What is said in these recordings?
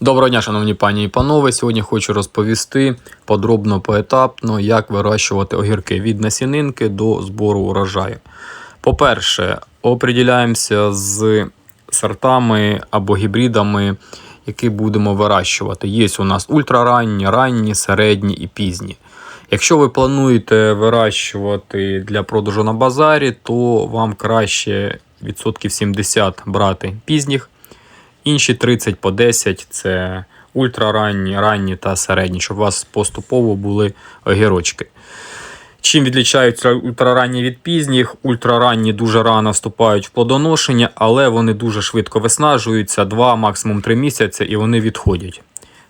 Доброго дня, шановні пані і панове. Сьогодні хочу розповісти подробно поетапно, як вирощувати огірки від насінинки до збору урожаю. По-перше, оприділяємося з сортами або гібридами, які будемо вирощувати. Є у нас ультраранні, ранні, середні і пізні. Якщо ви плануєте вирощувати для продажу на базарі, то вам краще відсотків 70 брати пізніх. Інші 30 по 10 це ультраранні, ранні та середні, щоб у вас поступово були огірочки. Чим відлічаються ультраранні від пізніх? Ультраранні дуже рано вступають в плодоношення, але вони дуже швидко виснажуються 2, максимум 3 місяці, і вони відходять.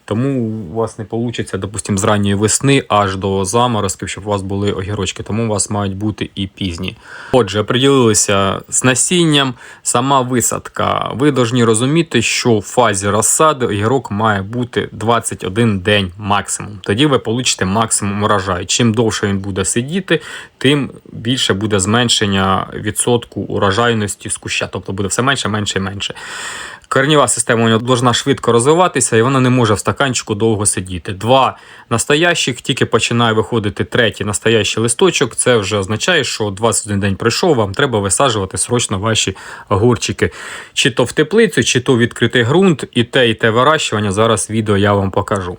Тому у вас не вийде, допустимо, з ранньої весни аж до заморозків, щоб у вас були огірочки. Тому у вас мають бути і пізні. Отже, приділилися з насінням. Сама висадка. Ви повинні розуміти, що в фазі розсади огірок має бути 21 день максимум. Тоді ви получите максимум урожаю. Чим довше він буде сидіти, тим більше буде зменшення відсотку урожайності з куща. Тобто буде все менше, менше і менше. Корнєва система у нього повинна швидко розвиватися, і вона не може в стаканчику довго сидіти. Два настоящих, тільки починає виходити третій настоящий листочок. Це вже означає, що 21 день пройшов, вам треба висаджувати срочно ваші огурчики. Чи то в теплицю, чи то в відкритий ґрунт, і те, і те вирощування. Зараз відео я вам покажу.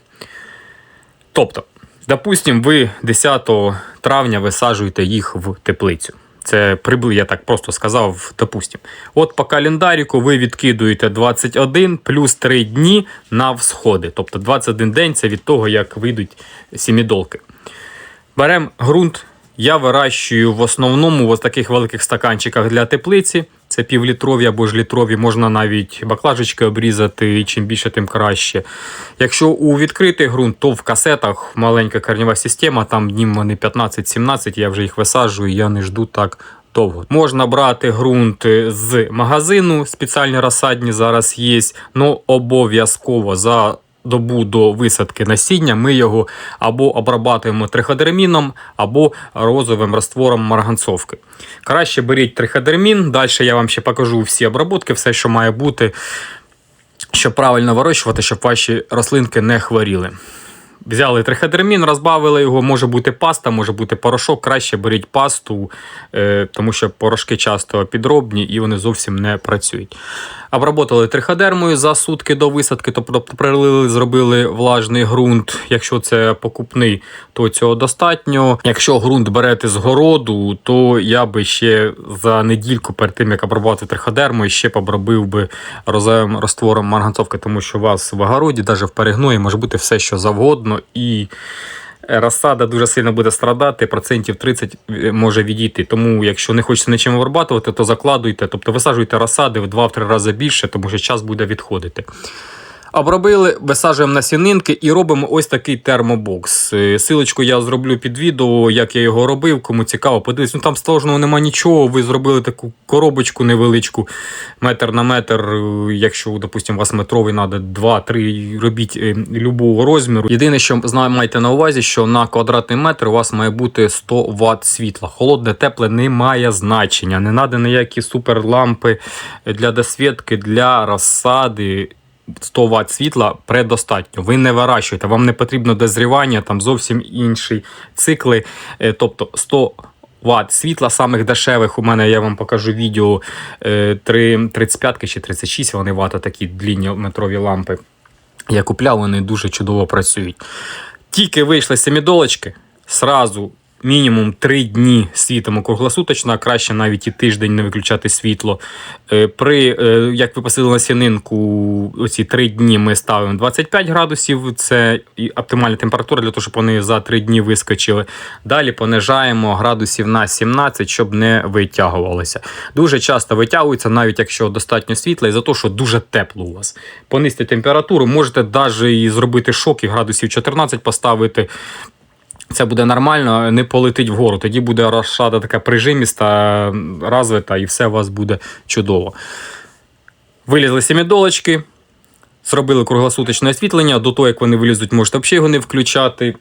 Тобто, допустимо, ви 10 травня висаджуєте їх в теплицю. Це прибли, я так просто сказав, допустим. От по календаріку ви відкидуєте 21 плюс 3 дні на всходи. Тобто 21 день це від того, як вийдуть сімідолки. Беремо ґрунт. Я вирощую в основному в таких великих стаканчиках для теплиці. Це півлітрові або ж літрові, можна навіть баклажечки обрізати, і чим більше, тим краще. Якщо у відкритий ґрунт, то в касетах маленька корнєва система, там днів вони 15-17, я вже їх висаджую, я не жду так довго. Можна брати ґрунт з магазину, спеціальні розсадні зараз є, але обов'язково за добу до висадки насіння ми його або обрабатуємо триходерміном, або розовим раствором марганцовки. Краще беріть триходермін, далі я вам ще покажу всі обработки, все, що має бути, щоб правильно вирощувати, щоб ваші рослинки не хворіли. Взяли триходермін, розбавили його, може бути паста, може бути порошок. Краще беріть пасту, е, тому що порошки часто підробні і вони зовсім не працюють. Обработали триходермою за сутки до висадки, тобто прилили, зробили влажний ґрунт. Якщо це покупний, то цього достатньо. Якщо ґрунт берете з городу, то я би ще за недільку перед тим, як обрабатувати триходермою, ще побробив би розовим раствором марганцовки, тому що у вас в огороді, навіть в перегної, може бути все, що завгодно. І Розсада дуже сильно буде страдати, процентів 30 може відійти. Тому, якщо не хочете нічим обрабатувати, то закладуйте, тобто висаджуйте розсади в 2-3 рази більше, тому що час буде відходити. Обробили, висаджуємо насінинки і робимо ось такий термобокс. Е, Силочку я зроблю під відео, як я його робив. Кому цікаво, подивіться. Ну там сложного нема нічого. Ви зробили таку коробочку невеличку, метр на метр. Е, Якщо, допустимо, у вас метровий треба 2-3, робіть е, любого розміру. Єдине, що майте на увазі, що на квадратний метр у вас має бути 100 Вт світла. Холодне, тепле не має значення. Не треба ніякі суперлампи для досвідки, для розсади. 100 Вт світла предостатньо. Ви не вирощуєте, вам не потрібно дозрівання, там зовсім інші цикли. Е, Тобто 100 Вт світла самих дешевих. У мене я вам покажу відео 3, 35 чи 36 вони вата, такі длінні метрові лампи. Я купляв, вони дуже чудово працюють. Тільки вийшли семідолочки, сразу мінімум 3 дні світимо круглосуточно, а краще навіть і тиждень не виключати світло. Е, При, е, Як ви посили насінинку, оці 3 дні ми ставимо 25 градусів, це оптимальна температура для того, щоб вони за 3 дні вискочили. Далі понижаємо градусів на 17, щоб не витягувалося. Дуже часто витягується, навіть якщо достатньо світла, і за те, що дуже тепло у вас. Понизьте температуру, можете навіть зробити шок і градусів 14 поставити. Це буде нормально, не полетить вгору. Тоді буде розшада така прижиміста, розвита, і все у вас буде чудово. Вилізли сімідолочки, зробили круглосуточне освітлення. До того, як вони вилізуть, можете взагалі його не включати.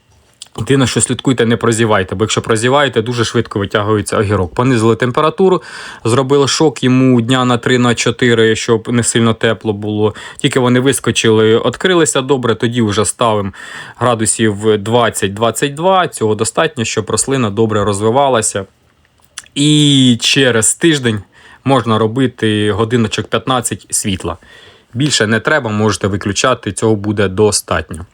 Єдине, що слідкуйте, не прозівайте, бо якщо прозіваєте, дуже швидко витягується огірок. Понизили температуру, зробили шок йому дня на 3 на 4, щоб не сильно тепло було. Тільки вони вискочили, відкрилися добре, тоді вже ставимо градусів 20-22. Цього достатньо, щоб рослина добре розвивалася. І через тиждень можна робити годиночок 15 світла. Більше не треба, можете виключати, цього буде достатньо.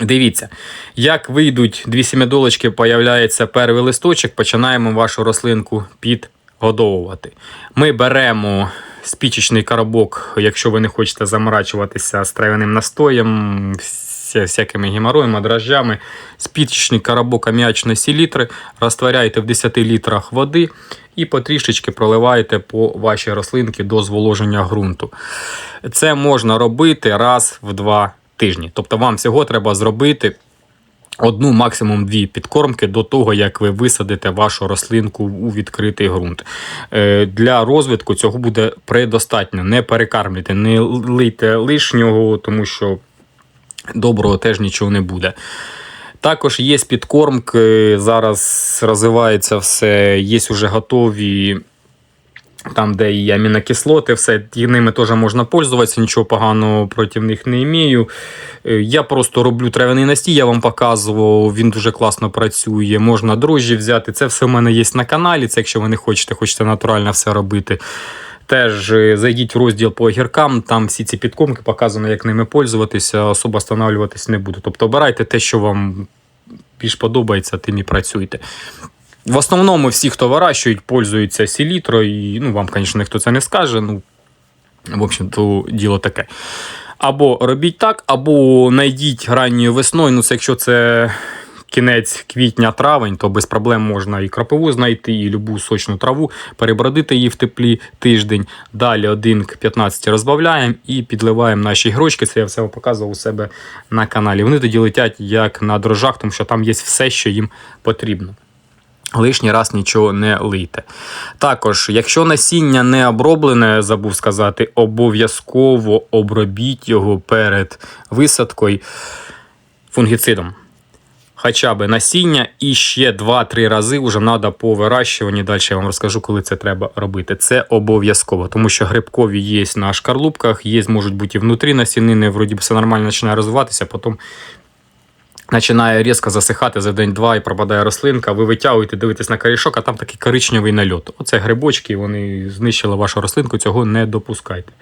Дивіться, як вийдуть дві сім'ядолочки, появляється перший листочок, починаємо вашу рослинку підгодовувати. Ми беремо спічечний коробок, якщо ви не хочете заморачуватися з травяним настоєм, вся- всякими геморроями, дрожжами, спічечний коробок аміачної селітри, розтворяєте в 10 літрах води і потрішечки проливаєте по вашій рослинці до зволоження ґрунту. Це можна робити раз в два тижні. Тобто вам всього треба зробити одну, максимум дві підкормки до того, як ви висадите вашу рослинку у відкритий ґрунт. Е, Для розвитку цього буде предостатньо. Не перекармлюйте, не лийте лишнього, тому що доброго теж нічого не буде. Також є підкормки, зараз розвивається все, є вже готові. Там, де і амінокислоти, все, і ними теж можна пользуватися, нічого поганого проти них не імію. Е, Я просто роблю травяний настій, я вам показував, він дуже класно працює. Можна дрожжі взяти. Це все в мене є на каналі. Це якщо ви не хочете, хочете натурально все робити. Теж е, зайдіть в розділ по огіркам, там всі ці підкомки показано, як ними пользуватися, особо встановлюватись не буду. Тобто обирайте те, що вам більш подобається, тим і працюйте. В основному всі, хто вирощують, пользуються селітрою, і ну, вам, звісно, ніхто це не скаже. Ну, в общем, то діло таке. Або робіть так, або знайдіть ранньою весною. Ну, це якщо це кінець квітня-травень, то без проблем можна і кропиву знайти, і любу сочну траву, перебродити її в теплі тиждень. Далі 1 к 15 розбавляємо і підливаємо наші грочки. Це я все показував у себе на каналі. Вони тоді летять як на дрожжах, тому що там є все, що їм потрібно. Лишній раз нічого не лийте. Також, якщо насіння не оброблене, забув сказати, обов'язково обробіть його перед висадкою фунгіцидом. Хоча б насіння і ще 2-3 рази вже треба по вирощуванні. Далі я вам розкажу, коли це треба робити. Це обов'язково, тому що грибкові є на шкарлупках, є, можуть бути і внутрі насінини, вроді все нормально починає розвиватися, потім починає різко засихати за день-два і пропадає рослинка. Ви витягуєте, дивитесь на корішок, а там такий коричневий нальот. Оце грибочки, вони знищили вашу рослинку, цього не допускайте.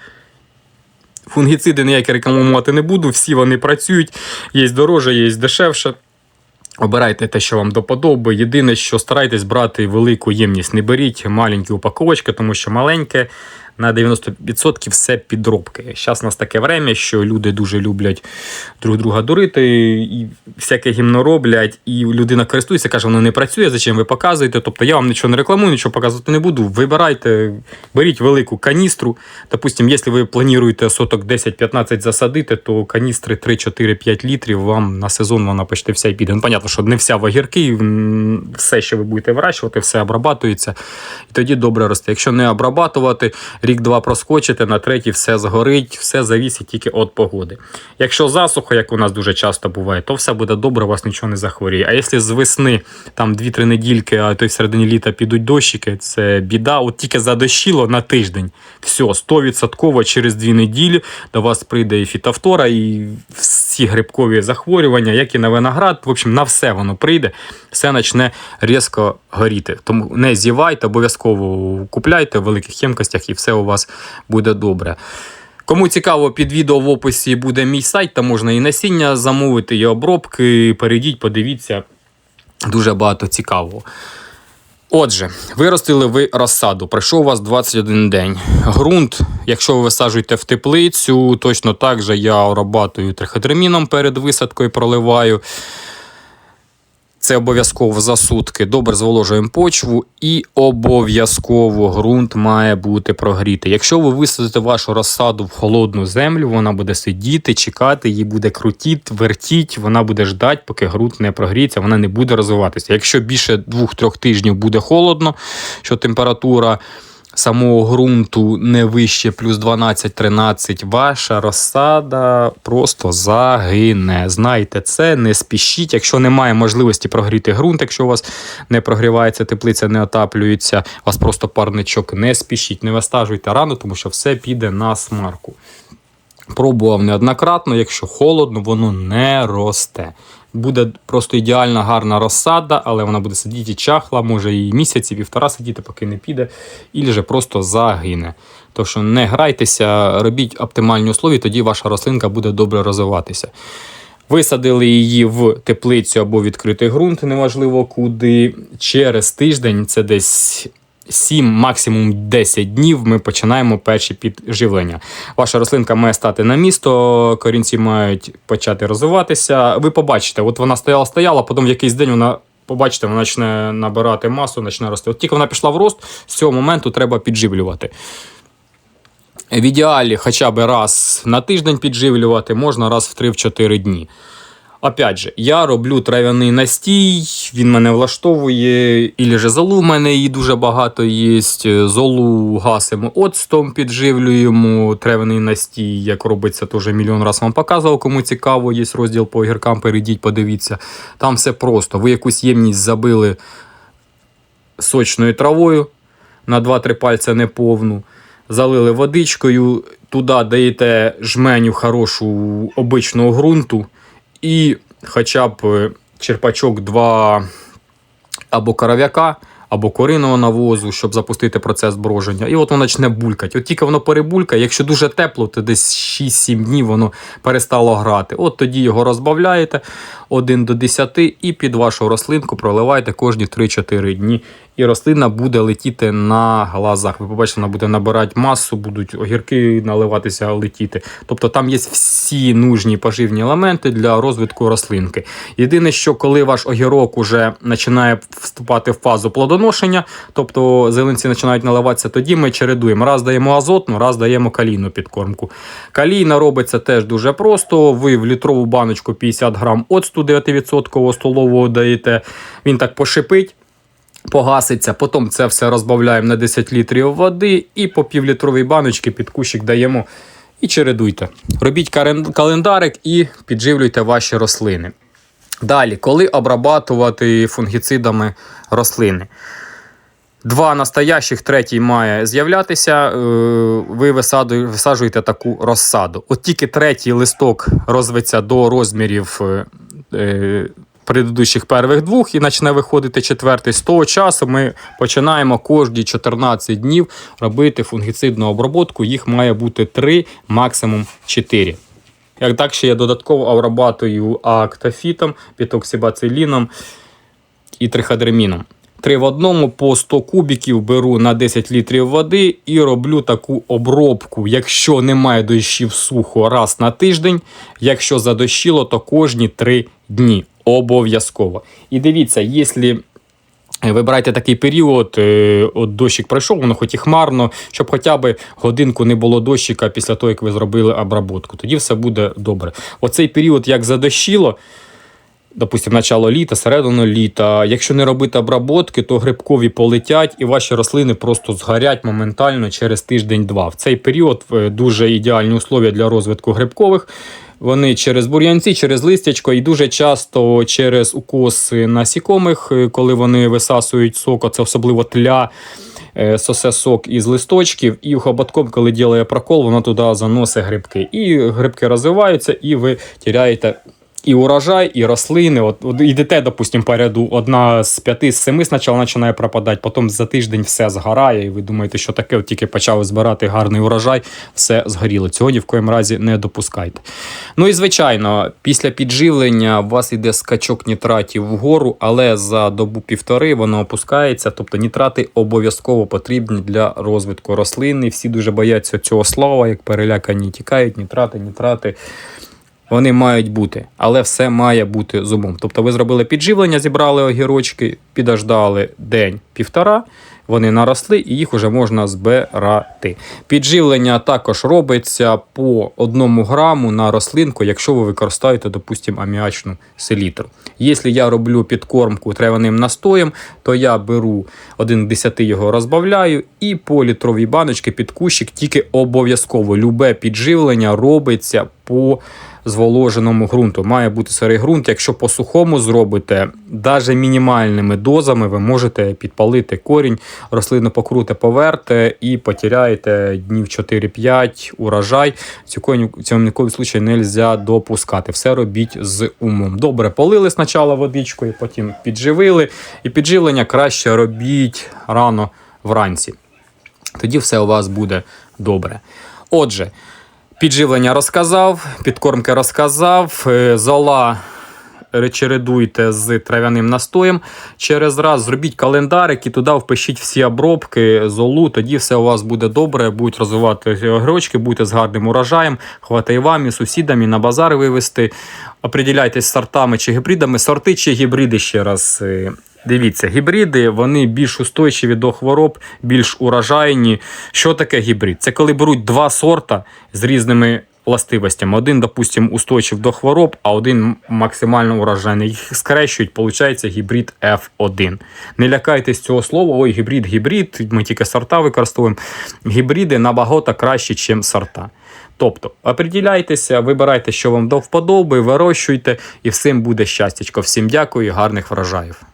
Фунгіциди ніякі рекламувати не буду, всі вони працюють, є дороже, є дешевше. Обирайте те, що вам до подоби. Єдине, що старайтесь брати велику ємність. Не беріть маленькі упаковочки, тому що маленьке на 90% все підробки. Зараз у нас таке время, що люди дуже люблять друг друга дурити, і всяке гімно роблять, і людина користується, каже, воно не працює, зачем ви показуєте. Тобто я вам нічого не рекламую, нічого показувати не буду. Вибирайте, беріть велику каністру. Допустим, якщо ви плануєте соток 10-15 засадити, то каністри 3-4-5 літрів вам на сезон вона почти вся і піде. Ну, понятно, що не вся в огірки, все, що ви будете вирощувати, все обрабатується. І тоді добре росте. Якщо не обрабатувати, рік-два проскочите, на третій все згорить, все завісить тільки від погоди. Якщо засуха, як у нас дуже часто буває, то все буде добре, у вас нічого не захворіє. А якщо з весни там 2-3 недільки, а то й в середині літа підуть дощики, це біда. От тільки задощило на тиждень. Все, 100% через 2 неділі до вас прийде і фітофтора, і всі грибкові захворювання, як і на виноград. В общем, на все воно прийде, все почне різко горіти. Тому не зівайте, обов'язково купляйте в великих ємкостях і все у вас буде добре. Кому цікаво, під відео в описі буде мій сайт, там можна і насіння замовити, і обробки. Перейдіть, подивіться. Дуже багато цікавого. Отже, виростили ви розсаду, пройшов у вас 21 день. Грунт, якщо ви висаджуєте в теплицю, точно так же я обрабатую трихотерміном перед висадкою, проливаю. Це обов'язково за сутки. Добре зволожуємо почву і обов'язково ґрунт має бути прогрітий. Якщо ви висадите вашу розсаду в холодну землю, вона буде сидіти, чекати, її буде крутіть, вертіть, вона буде ждати, поки ґрунт не прогріється, вона не буде розвиватися. Якщо більше 2-3 тижнів буде холодно, що температура самого ґрунту не вище плюс 12-13, ваша розсада просто загине. Знайте це, не спішіть. Якщо немає можливості прогріти ґрунт, якщо у вас не прогрівається теплиця, не отаплюється, у вас просто парничок, не спішіть, не вистажуйте рано, тому що все піде на смарку. Пробував неоднократно, якщо холодно, воно не росте. Буде просто ідеальна гарна розсада, але вона буде сидіти чахла, може і місяці, півтора сидіти, поки не піде, і же просто загине. Тож не грайтеся, робіть оптимальні условия, тоді ваша рослинка буде добре розвиватися. Висадили її в теплицю або відкритий ґрунт, неважливо куди. Через тиждень, це десь 7, максимум 10 днів, ми починаємо перші підживлення. Ваша рослинка має стати на місто, корінці мають почати розвиватися. Ви побачите, от вона стояла, стояла, потім в якийсь день вона. Побачите, вона почне набирати масу, почне рости. От тільки вона пішла в рост, з цього моменту треба підживлювати. В ідеалі хоча б раз на тиждень підживлювати, можна раз в 3-4 дні. Опять же, я роблю трав'яний настій, він мене влаштовує, і же золу в мене її дуже багато є. Золу гасимо оцтом, підживлюємо. Трав'яний настій, як робиться, теж мільйон разів вам показував. Кому цікаво, є розділ по огіркам, перейдіть, подивіться. Там все просто. Ви якусь ємність забили сочною травою на 2-3 пальця неповну. Залили водичкою, туди даєте жменю хорошу обичного ґрунту і хоча б черпачок 2 або коров'яка, або кориного навозу, щоб запустити процес броження. І от воно почне булькати. От тільки воно перебулькає, якщо дуже тепло, то десь 6-7 днів воно перестало грати. От тоді його розбавляєте 1 до 10 і під вашу рослинку проливаєте кожні 3-4 дні. І рослина буде летіти на глазах. Ви побачите, вона буде набирати масу, будуть огірки наливатися, летіти. Тобто там є всі нужні поживні елементи для розвитку рослинки. Єдине, що коли ваш огірок уже починає вступати в фазу плодоношення, тобто зеленці починають наливатися, тоді ми чередуємо. Раз даємо азотну, раз даємо калійну підкормку. Калійна робиться теж дуже просто. Ви в літрову баночку 50 грам оцту 9% столового даєте, він так пошипить погаситься. Потім це все розбавляємо на 10 літрів води і по півлітровій баночці під кущик даємо і чередуйте. Робіть календарик і підживлюйте ваші рослини. Далі, коли обрабатувати фунгіцидами рослини. Два настоящих, третій має з'являтися, е, ви висаджуєте таку розсаду. От тільки третій листок розветься до розмірів е, предыдущих перших двох і почне виходити четвертий. З того часу ми починаємо кожні 14 днів робити фунгіцидну обробку. Їх має бути 3, максимум 4. Як так ще я додатково обрабатую актофітом, пітоксибациліном і триходерміном. Три в одному по 100 кубіків беру на 10 літрів води і роблю таку обробку. Якщо немає дощів сухо раз на тиждень, якщо задощило, то кожні 3 дні. Обов'язково. І дивіться, якщо ви берете такий період, е, от дощик пройшов, воно хоч і хмарно, щоб хоча б годинку не було дощика після того, як ви зробили обработку. Тоді все буде добре. Оцей період, як задощило, допустимо, начало літа, середину літа. Якщо не робити обработки, то грибкові полетять і ваші рослини просто згорять моментально через тиждень-два. В цей період е, дуже ідеальні условия для розвитку грибкових. Вони через бур'янці, через листячко і дуже часто через укоси насікомих, е, коли вони висасують сок, це особливо тля. Е, сосе сок із листочків, і хоботком, коли ділає прокол, воно туди заносить грибки. І грибки розвиваються, і ви тіряєте і урожай, і рослини. От, от Йдете, допустимо, по ряду, одна з п'яти, з семи спочатку починає пропадати, потім за тиждень все згорає, і ви думаєте, що таке, от тільки почали збирати гарний урожай, все згоріло. Цього ні в коєму разі не допускайте. Ну і звичайно, після підживлення у вас йде скачок нітратів вгору, але за добу півтори воно опускається. Тобто нітрати обов'язково потрібні для розвитку рослини. Всі дуже бояться цього слова, як перелякані тікають, нітрати, нітрати. Вони мають бути, але все має бути зубом. Тобто ви зробили підживлення, зібрали огірочки, підождали день-півтора, вони наросли і їх вже можна збирати. Підживлення також робиться по 1 граму на рослинку, якщо ви використовуєте, допустимо, аміачну селітру. Якщо я роблю підкормку травяним настоєм, то я беру 1 к 10 його розбавляю і по літровій баночці під кущик тільки обов'язково любе підживлення робиться по зволоженому ґрунту. Має бути сирий ґрунт. Якщо по сухому зробите, навіть мінімальними дозами ви можете підпалити корінь, рослину покруте поверте і потеряєте днів 4-5 урожай. Цього ніколи случаю не можна допускати. Все робіть з умом. Добре, полили спочатку водичкою, потім підживили. І підживлення краще робіть рано вранці. Тоді все у вас буде добре. Отже, підживлення розказав, підкормки розказав, е, зола чередуйте з трав'яним настоєм. Через раз зробіть календарик і туди впишіть всі обробки, золу, тоді все у вас буде добре, будуть розвивати огірочки, будете з гарним урожаєм, хватає вам і сусідам, і на базар вивезти. Оприділяйтесь сортами чи гібридами. Сорти чи гібриди ще раз. Дивіться, гібриди вони більш устойчиві до хвороб, більш урожайні. Що таке гібрид? Це коли беруть два сорта з різними властивостями. Один, допустим, устойчив до хвороб, а один максимально урожайний. Їх скрещують, виходить гібрид F1. Не лякайтесь цього слова, ой, гібрид, гібрид. Ми тільки сорта використовуємо. Гібриди набагато краще, ніж сорта. Тобто, определяйтеся, вибирайте, що вам до вподоби, вирощуйте, і всім буде щастячко. Всім дякую гарних врожаїв.